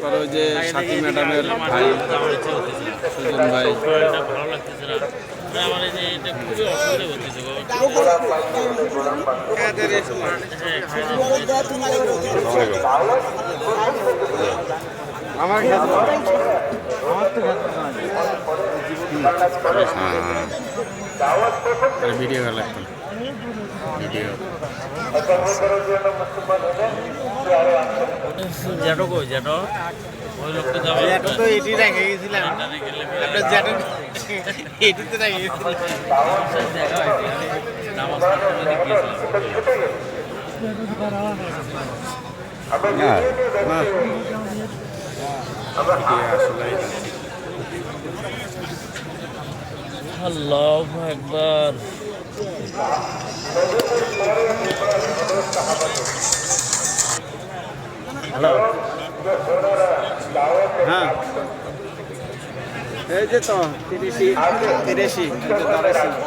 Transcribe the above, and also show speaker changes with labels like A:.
A: তারপরে ওই যে সাথী ম্যাডামের ভাই। সুজন ভাই
B: আমার।
A: আমার খেতে আমার ভিডিও ভালো লাগতো ভিডিও।
B: জ্যাঠো কই জ্যাঠো? ওই লোকটা যাবে।
C: জ্যাঠো তো এটি রেখে গেছিলাম। আপনার জ্যাঠো এটিতে রেখে গেছিলাম
B: দেখা হয়েছে আমি নামাজ পড়তে যদি গিয়েছিলাম আল্লাহ একবার হ্যালো
A: হ্যাঁ। এই যে তো তিরিশি তিরিশি।